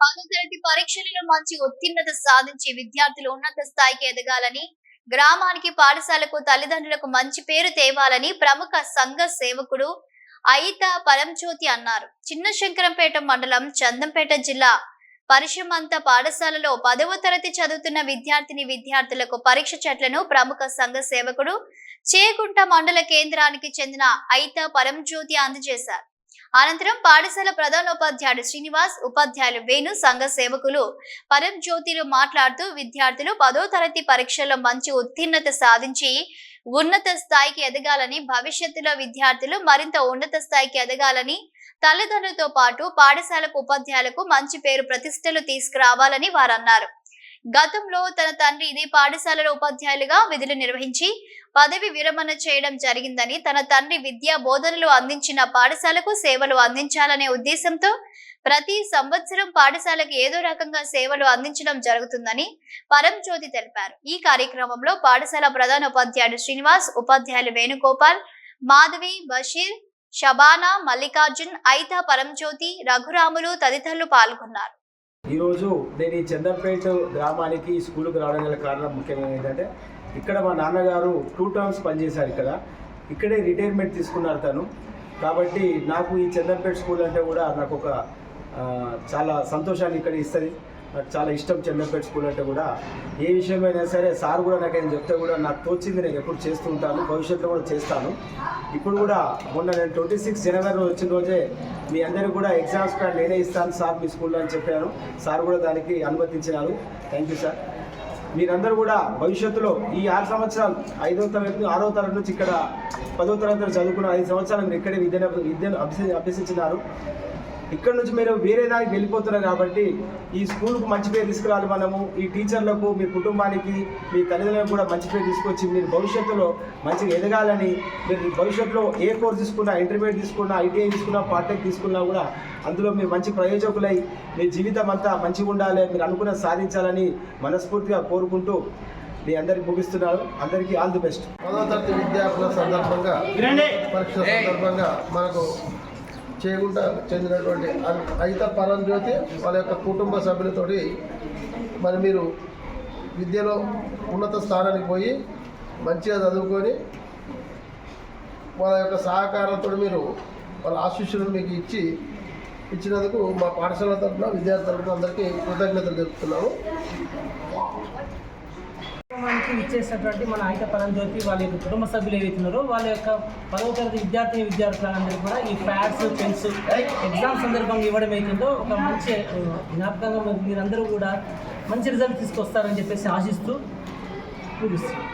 పదో తరగతి పరీక్షలలో మంచి ఉత్తీర్ణత సాధించి విద్యార్థులు ఉన్నత స్థాయికి ఎదగాలని గ్రామానికి పాఠశాలకు తల్లిదండ్రులకు మంచి పేరు తేవాలని ప్రముఖ సంఘ సేవకుడు అయిత పరంజ్యోతి అన్నారు. చిన్న శంకరంపేట మండలం చందంపేట జిల్లా పరిశ్రమంత పాఠశాలలో పదవ తరగతి చదువుతున్న విద్యార్థిని విద్యార్థులకు పరీక్ష చెట్లను ప్రముఖ సంఘ సేవకుడు చేకుంట మండల కేంద్రానికి చెందిన అయిత పరంజ్యోతి అందజేశారు. అనంతరం పాఠశాల ప్రధానోపాధ్యాయుడు శ్రీనివాస్ ఉపాధ్యాయులు వేణు సంఘ సేవకులు పరం జ్యోతిలు మాట్లాడుతూ విద్యార్థులు పదో తరగతి పరీక్షల్లో మంచి ఉత్తీర్ణత సాధించి ఉన్నత స్థాయికి ఎదగాలని భవిష్యత్తులో విద్యార్థులు మరింత ఉన్నత స్థాయికి ఎదగాలని తల్లిదండ్రులతో పాటు పాఠశాలకు ఉపాధ్యాయులకు మంచి పేరు ప్రతిష్టలు తీసుకురావాలని వారు అన్నారు గతంలో తన తండ్రి ఇదే పాఠశాలలో ఉపాధ్యాయులుగా విధులు నిర్వహించి పదవి విరమణ చేయడం జరిగిందని తన తండ్రి విద్యా బోధనలు అందించిన పాఠశాలకు సేవలు అందించాలనే ఉద్దేశంతో ప్రతి సంవత్సరం పాఠశాలకు ఏదో రకంగా సేవలు అందించడం జరుగుతుందని పరంజ్యోతి తెలిపారు. ఈ కార్యక్రమంలో పాఠశాల ప్రధాన ఉపాధ్యాయుడు శ్రీనివాస్ ఉపాధ్యాయులు వేణుగోపాల్ మాధవి బషీర్ షబానా మల్లికార్జున్ ఐతా పరంజ్యోతి రఘురాములు తదితరులు పాల్గొన్నారు. ఈరోజు నేను ఈ చందంపేట గ్రామానికి స్కూల్కి రావడం గల కారణం ముఖ్యమైన ఏంటంటే ఇక్కడ మా నాన్నగారు టూ టర్మ్స్ పనిచేశారు ఇక్కడ. ఇక్కడే రిటైర్మెంట్ తీసుకున్నారు తను. కాబట్టి నాకు ఈ చందంపేట స్కూల్ అంటే కూడా నాకు ఒక చాలా సంతోషాన్ని ఇక్కడ ఇస్తుంది. నాకు చాలా ఇష్టం చందంపేట స్కూల్ అంటే కూడా. ఏ విషయమైనా సరే సార్ కూడా నాకు ఏం చెప్తే కూడా నాకు తోచింది నేను ఎప్పుడు చేస్తూ ఉంటాను భవిష్యత్తులో కూడా చేస్తాను. ఇప్పుడు కూడా మొన్న నేను ట్వంటీ సిక్స్ జనవరి వచ్చిన రోజే మీ అందరికీ కూడా ఎగ్జామ్స్ కూడా నేనే ఇస్తాను సార్ మీ స్కూల్లో అని చెప్పాను. సార్ కూడా దానికి అనుమతించినారు. థ్యాంక్ యూ సార్ మీరందరూ కూడా భవిష్యత్తులో ఈ ఆరు సంవత్సరాలు ఐదో తరగతి ఆరో తరగతి నుంచి ఇక్కడ పదో తరగతి చదువుకున్న ఐదు సంవత్సరాలు మీరు ఇక్కడే విద్యను విద్యను అభ్యసి అభ్యసించినారు. ఇక్కడ నుంచి మీరు వేరే దానికి వెళ్ళిపోతున్నారు కాబట్టి ఈ స్కూల్కు మంచి పేరు తీసుకురావాలి మనము. ఈ టీచర్లకు మీ కుటుంబానికి మీ తల్లిదండ్రులకు కూడా మంచి పేరు తీసుకొచ్చి మీరు భవిష్యత్తులో మంచిగా ఎదగాలని మీరు భవిష్యత్తులో ఏ కోర్స్ తీసుకున్నా ఇంటర్మీడియట్ తీసుకున్నా ఐటీఐ తీసుకున్నా పార్టెక్ తీసుకున్నా కూడా అందులో మీరు మంచి ప్రయోజకులై మీ జీవితం అంతా మంచిగా ఉండాలి మీరు అనుకున్న సాధించాలని మనస్ఫూర్తిగా కోరుకుంటూ మీ అందరికి ముగిస్తున్నాను. అందరికీ ఆల్ ది బెస్ట్. పదో తరగతి విద్యార్థుల సందర్భంగా పరీక్షల సందర్భంగా మనకు చేగుంట చెందినటువంటి అయిత పరంజ్యోతి వాళ్ళ యొక్క కుటుంబ సభ్యులతోటి మరి మీరు విద్యలో ఉన్నత స్థానానికి పోయి మంచిగా చదువుకొని వాళ్ళ యొక్క సహకారంతో మీరు వాళ్ళ ఆశీస్సులను మీకు ఇచ్చి ఇచ్చినందుకు మా పాఠశాల తరఫున విద్యార్థుల తరఫున అందరికీ కృతజ్ఞతలు తెలుపుతున్నాము ఇచ్చేసినటువంటి మన ఆయుధ పరంజ్యోతి వాళ్ళ యొక్క కుటుంబ సభ్యులు ఏవైతున్నారో వాళ్ళ యొక్క పదవ తరగతి విద్యార్థి విద్యార్థులందరూ కూడా ఈ ప్యాడ్స్ పెన్స్ ఎగ్జామ్ సందర్భంగా ఇవ్వడం అవుతుందో ఒక మంచి జ్ఞాపకంగా మీరందరూ కూడా మంచి రిజల్ట్ తీసుకొస్తారని చెప్పేసి ఆశిస్తూ ముగిస్తున్నాం